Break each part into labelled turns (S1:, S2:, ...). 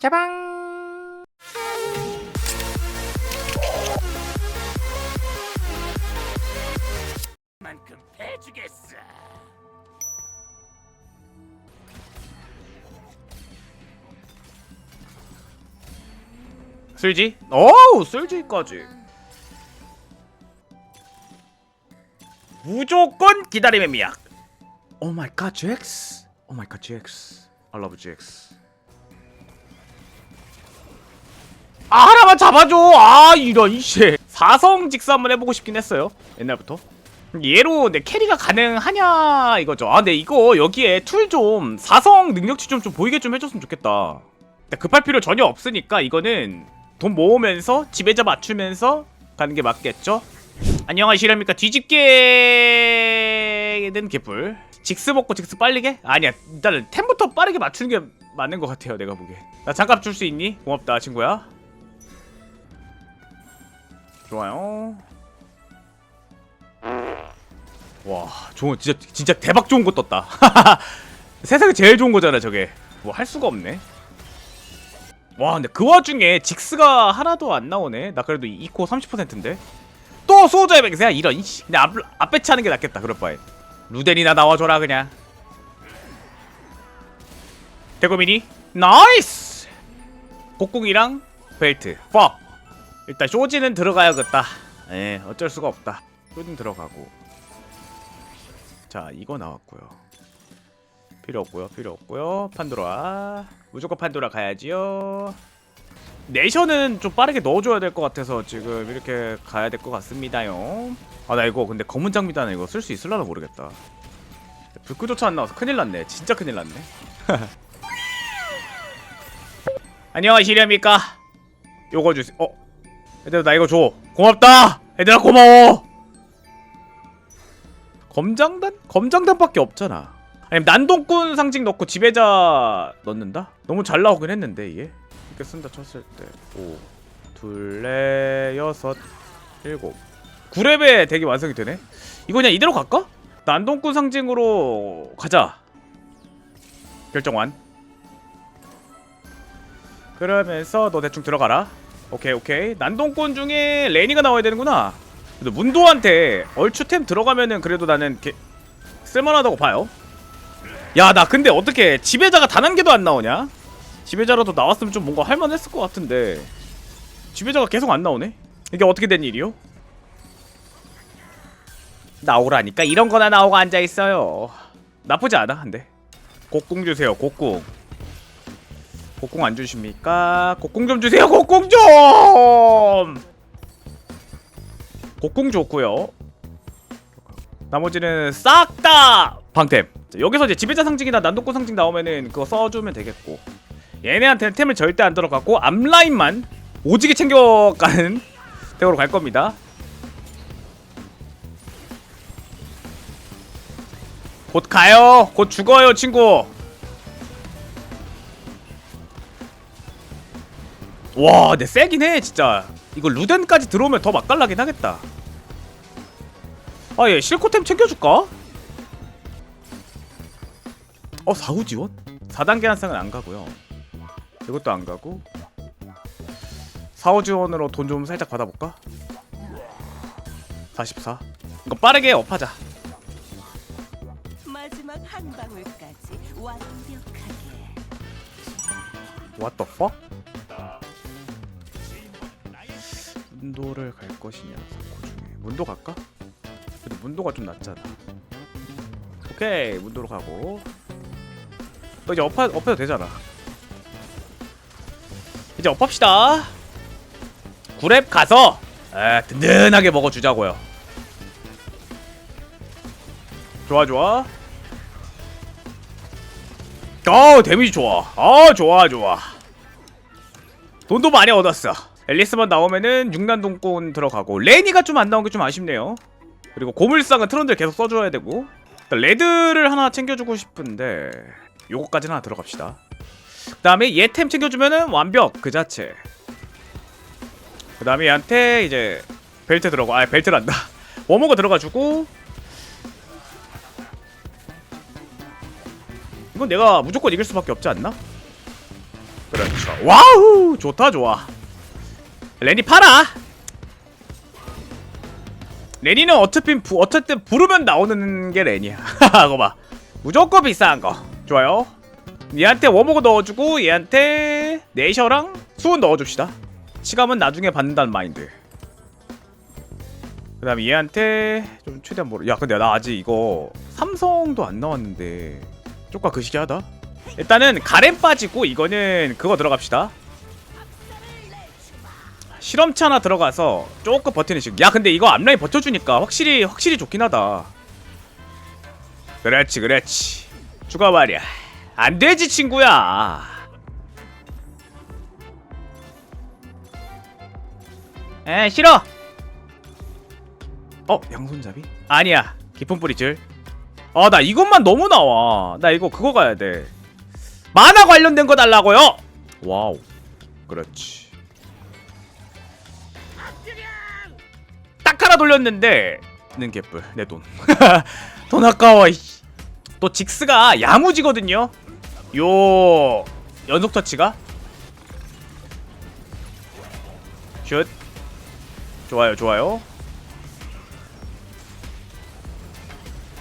S1: 짜방!
S2: 만큼 해주겠어.
S1: 쓸지? 어우 쓸지까지. 무조건 기다림의 미약. 오 마이 갓 GX 오 마이 갓 GX I love GX 아 하나만 잡아줘. 아 이런 이씨. 사성 직사 한번 해보고 싶긴 했어요 옛날부터. 얘로 내 캐리가 가능하냐 이거죠. 아 근데 이거 여기에 툴 좀 사성 능력치 좀, 좀 보이게 좀 해줬으면 좋겠다. 급할 필요 전혀 없으니까 이거는 돈 모으면서 지배자 맞추면서 가는 게 맞겠죠? 안녕하시렵니까. 뒤집게는 개뿔. 직스 먹고 직스 빨리게? 아니야 일단은 템부터 빠르게 맞추는 게 맞는 것 같아요 내가 보기에 나 장갑 줄 수 있니? 고맙다 친구야 좋아요. 와 좋은 진짜 진짜 대박 좋은 거 떴다. 세상에 제일 좋은 거잖아 저게. 뭐 할 수가 없네. 와 근데 그 와중에 직스가 하나도 안 나오네. 나 그래도 2코 30%인데. 또 소저의 맹세야 이런 이씨. 근데 앞, 앞에 차는 게 낫겠다 그럴 바에 루덴이나 나와줘라 그냥. 대고미니 나이스! 곡궁이랑 벨트 퍽 일단 쇼지는 들어가야겠다. 예 어쩔 수가 없다. 쇼진 들어가고. 자 이거 나왔고요. 필요 없고요 필요 없고요. 판도라. 무조건 판도라 가야지요. 내셔는 좀 빠르게 넣어줘야 될 것 같아서 지금 이렇게 가야 될 것 같습니다요. 아 나 이거 근데 검은 장비단은 이거 쓸 수 있을라나 모르겠다. 불구조차 안 나와서 큰일 났네. 진짜 큰일 났네. 안녕하시렵니까? 요거 주세요. 어 얘들아 나 이거 줘. 고맙다. 얘들아 고마워. 검장단? 검장단밖에 없잖아. 아니 난동꾼 상징 넣고 지배자 넣는다? 너무 잘 나오긴 했는데 이게. 이렇게 쓴다 쳤을 때. 5, 둘레, 여섯, 일곱. 9렙에 되게 완성이 되네? 이거 그냥 이대로 갈까? 난동꾼 상징으로 가자. 결정 완. 그러면서 너 대충 들어가라 오케이 오케이. 난동꾼 중에 레니가 나와야 되는구나. 근데 문도한테 얼추템 들어가면은 그래도 나는 게... 쓸만하다고 봐요. 야 나 근데 어떻게 지배자가 단 한 개도 안 나오냐? 지배자라도 나왔으면 좀 뭔가 할만했을 것 같은데. 지배자가 계속 안 나오네? 이게 어떻게 된 일이요? 나오라니까 이런 거나 나오고 앉아있어요. 나쁘지 않아 근데. 곡궁 주세요 곡궁 곡궁 안 주십니까? 곡궁 좀 주세요. 곡궁 좀! 곡궁 좋고요. 나머지는 싹 다 방템. 자, 여기서 이제 지배자 상징이나 난독꾼 상징 나오면은 그거 써주면 되겠고. 얘네한테는 템을 절대 안 들어갔고 앞라인만 오지게 챙겨가는 대우로 갈 겁니다. 곧 가요. 곧 죽어요 친구 와 근데 세긴 해 진짜 이거 루덴까지 들어오면 더 맛깔나긴 하겠다 아예 실코템 챙겨줄까? 어 4후 지원? 4단계 한상은 안 가고요 이것도 안 가고 4호 지원으로 돈 좀 살짝 받아볼까? 44 이거 빠르게 업하자
S3: 마지막 한 방울까지 완벽하게
S1: What the fuck? 문도를 갈 것이냐 사코 중에 문도 갈까? 근데 문도가 좀 낫잖아. 오케이 문도로 가고. 너 이제 업하, 업해도 되잖아. 이제 업합시다. 9랩 가서 에, 든든하게 먹어주자고요. 좋아 좋아. 어 데미지 좋아. 어 좋아 좋아. 돈도 많이 얻었어 앨리스만 나오면은 육난동권 들어가고 레니가 좀 안 나온 게 좀 아쉽네요. 그리고 고물상은 트런들 계속 써줘야 되고. 레드를 하나 챙겨주고 싶은데 요거까지는 하나 들어갑시다. 그 다음에 얘템 챙겨주면은 완벽 그 자체. 그 다음에 얘한테 이제 벨트 들어가 아 벨트란다. 워머가 들어가주고. 이건 내가 무조건 이길 수밖에 없지 않나? 그렇죠. 와우! 좋다 좋아 레니 팔아. 레니는 어차피 부, 어쨌든 부르면 나오는 게 레니야. 그거 봐. 무조건 비싼 거. 좋아요. 얘한테 워머그 넣어주고 얘한테 네이셔랑 수은 넣어줍시다. 치감은 나중에 받는다는 마인드. 그 다음에 얘한테 좀 최대한 모르 야 근데 나 아직 이거 삼성도 안 나왔는데 쪽과 그 시기 하다? 일단은 가렌 빠지고 이거는 그거 들어갑시다 실험차 하나 들어가서 조금 버티는 식. 야 근데 이거 앞라인 버텨주니까 확실히 확실히 좋긴 하다. 그렇지 그렇지. 죽어 말이야. 안 되지 친구야. 에 싫어. 어 양손잡이? 아니야 깊은 뿌리줄. 아 나 이것만 너무 나와. 나 이거 그거 가야 돼. 만화 관련된 거 달라고요. 와우. 그렇지. 딱 하나 돌렸는데 는 개뿔 내 돈. 돈 아까워. 이씨. 또 직스가 야무지거든요. 요 연속 터치가? 슛. 좋아요 좋아요.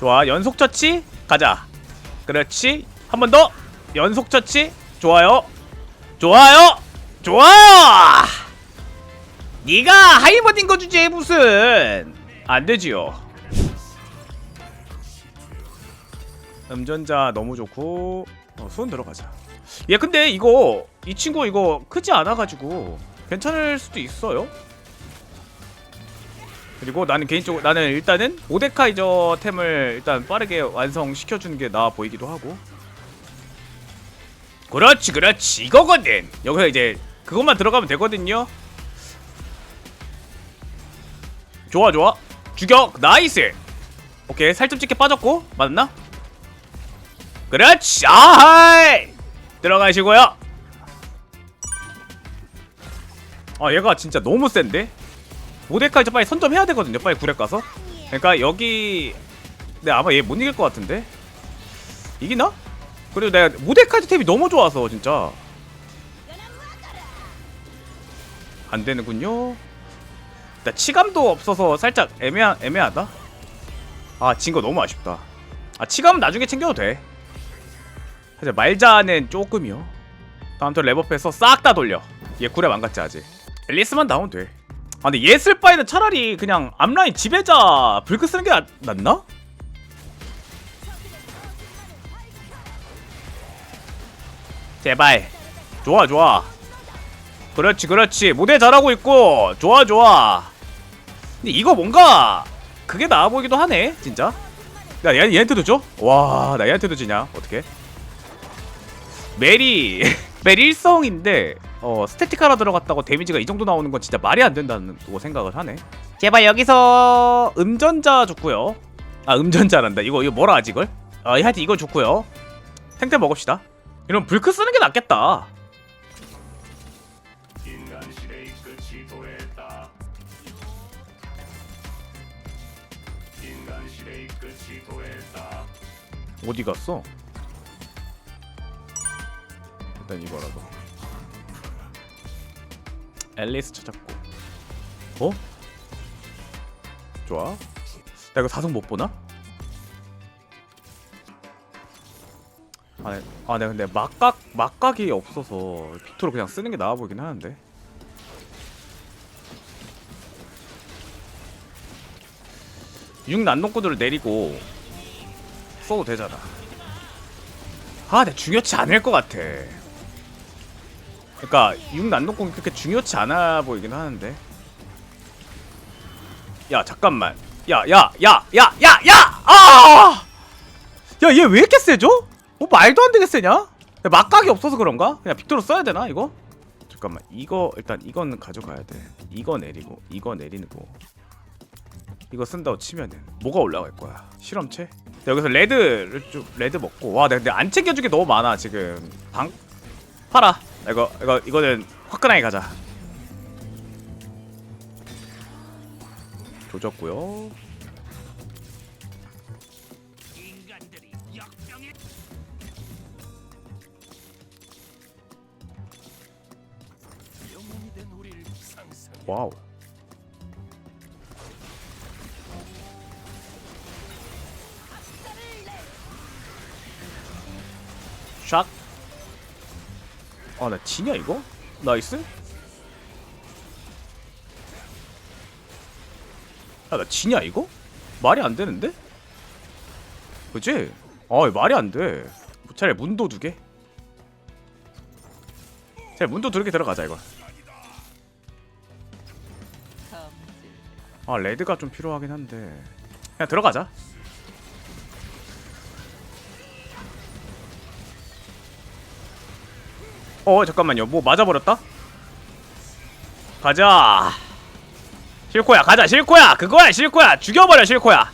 S1: 좋아 연속 터치? 가자. 그렇지. 한 번 더. 연속 터치? 좋아요. 좋아요. 좋아요 네가 하이버딩 거 주제 무슨 안 되지요. 음전자 너무 좋고 어, 수은 들어가자. 얘 근데 이거 이 친구 이거 크지 않아가지고 괜찮을 수도 있어요. 그리고 나는 개인적으로 나는 일단은 모데카이저 템을 일단 빠르게 완성시켜 주는 게 나아 보이기도 하고. 그렇지 그렇지 이거거든. 여기서 이제 그것만 들어가면 되거든요. 좋아 좋아. 죽여 나이스. 오케이 살점 찍게 빠졌고 맞나? 그렇지 아하이. 들어가시고요. 아 얘가 진짜 너무 센데? 모데카이저 빨리 선점 해야 되거든요 빨리 구렛 가서. 그러니까 여기 네 아마 얘 못 이길 것 같은데? 이기나? 그리고 내가 모데카이저 템이 너무 좋아서 진짜. 안 되는군요 나 치감도 없어서 살짝 애매하, 애매하다. 아, 진 거 너무 아쉽다. 아, 치감은 나중에 챙겨도 돼. 사실 말자는 조금이요. 다음 턴 랩업해서 싹 다 돌려. 얘 구레 망갔지 아직. 앨리스만 나오면 돼. 아, 근데 얘 쓸 바에는 차라리 그냥 앞라인 지배자 불크 쓰는 게 나, 낫나? 제발. 좋아, 좋아. 그렇지, 그렇지. 무대 잘하고 있고. 좋아, 좋아. 근데 이거 뭔가 그게 나아 보이기도 하네 진짜. 야 얘, 얘한테도 줘? 와나 얘한테도 지냐? 어떻게 메리 메리 일성인데 어 스태틱 하나 들어갔다고 데미지가 이 정도 나오는 건 진짜 말이 안 된다는 거 생각을 하네. 제발 여기서 음전자 좋고요. 아 음전자란다. 이거 이거 뭐라 하지 이걸? 아 하여튼 이거 좋고요. 탱탱 먹읍시다. 이런 불크 쓰는 게 낫겠다 어디 갔어? 일단 이거라도 앨리스 찾았고 어? 좋아 나 이거 사성 못 보나? 아, 네. 아, 네, 근데 막각 막각이 없어서 빅토를 그냥 쓰는 게 나아 보이긴 하는데. 육 난동꾼들을 내리고 써도 되잖아. 아, 내 중요치 않을 것 같아. 그러니까 육 난동꾼이 그렇게 중요치 않아 보이긴 하는데. 야, 잠깐만. 야, 야, 야, 야, 야, 야! 아! 야, 얘 왜 이렇게 세죠? 뭐 말도 안 되게 세냐? 야, 막각이 없어서 그런가? 그냥 빅토로 써야 되나 이거? 잠깐만 이거 일단 이거는 가져가야 돼 이거 내리고 이거 내리는 거 이거 쓴다고 치면은 뭐가 올라갈 거야 실험체? 여기서 레드를 좀 레드 먹고. 와 내가 근데 안 챙겨준 게 너무 많아 지금. 방 팔아. 이거 이거 이거는 화끈하게 가자. 조졌고요. 와우. 샷. 아, 나 지냐 이거? 나이스. 야, 나 지냐 이거? 말이 안 되는데? 그치? 아, 말이 안 돼. 차라리 문도 두 개. 차라리 문도 두 개 들어가자 이거. 아, 레드가 좀 필요하긴 한데. 그냥 들어가자. 어 잠깐만요. 뭐 맞아버렸다? 가자. 실코야 가자 실코야. 그거야 실코야. 죽여버려 실코야.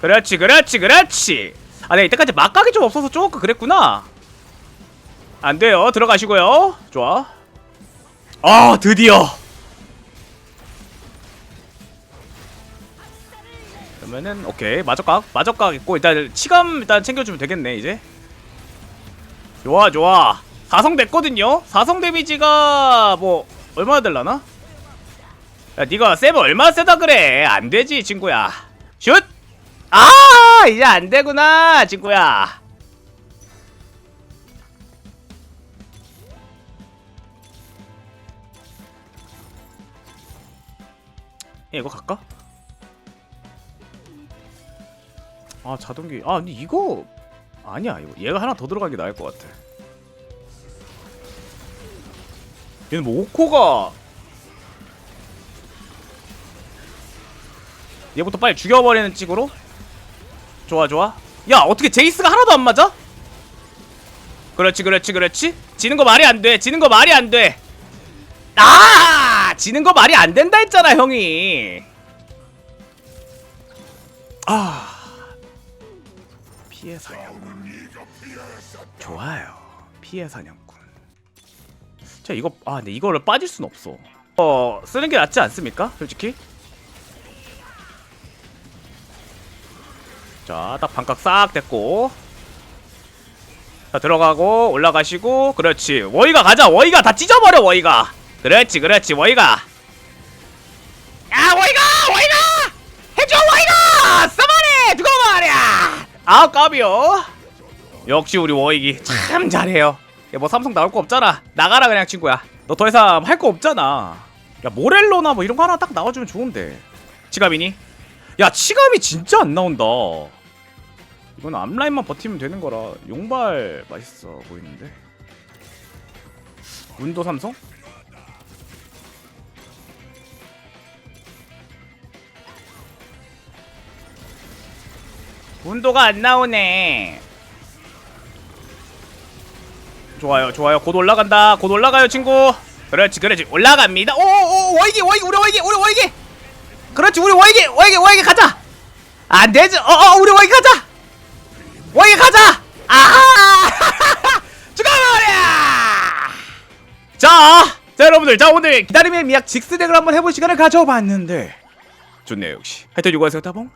S1: 그렇지 그렇지 그렇지. 아 내가 이때까지 막각이 좀 없어서 조금 그랬구나. 안돼요. 들어가시고요. 좋아. 아 드디어. 그러면은 오케이. 마적각 마적각 있고 일단 치감 일단 챙겨주면 되겠네 이제. 좋아 좋아 사성 됐거든요. 사성 데미지가 뭐 얼마나 될라나? 야 니가 세면 얼마나 세다 그래? 안되지 친구야. 슛! 아 이제 안되구나 친구야. 야, 이거 갈까? 아 자동기. 아 근데 이거 아니야 이거. 얘가 하나 더 들어간 게 나을 것 같아 얘는 뭐 오코가 얘부터 빨리 죽여버리는 찍으로? 좋아 좋아. 야 어떻게 제이스가 하나도 안 맞아? 그렇지 그렇지 그렇지. 지는 거 말이 안돼 지는 거 말이 안돼. 아! 지는 거 말이 안 된다 했잖아 형이. 아. 피해 사냥꾼 좋아요. 피해 사냥꾼 자 이거 아 근데 이거를 빠질 순 없어. 어 쓰는 게 낫지 않습니까? 솔직히? 자딱 반각 싹 됐고. 자 들어가고 올라가시고. 그렇지. 워이가 가자. 워이가 다 찢어버려 워이가. 그렇지 그렇지. 워이가. 야 워이가! 워이가! 해줘 워이가! 써말해 두고 말이야! 아 까비요. 역시 우리 워이기 참 잘해요 야, 뭐 삼성 나올 거 없잖아. 나가라 그냥 친구야. 너 더 이상 할 거 없잖아. 야 모렐로나 뭐 이런 거 하나 딱 나와주면 좋은데. 치갑이니? 야 치갑이 진짜 안 나온다. 이건 앞라인만 버티면 되는 거라 용발 맛있어 보이는데. 문도 삼성? 문도가 안 나오네 좋아요 좋아요. 곧 올라간다. 곧 올라가요 친구. 그렇지 그렇지. 올라갑니다. 오오 워이기 워이기 우리 워이기 우리 워이기. 그렇지 우리 워이기 워이기 워이기 가자. 안 되지. 어어 우리 워이기 가자. 워이기 가자. 아하 죽어버려. 자, 자 여러분들. 자 오늘 기다림의 미약 직스덱을 한번 해볼 시간을 가져봤는데. 좋네요 역시. 하여튼 요거에서 따봉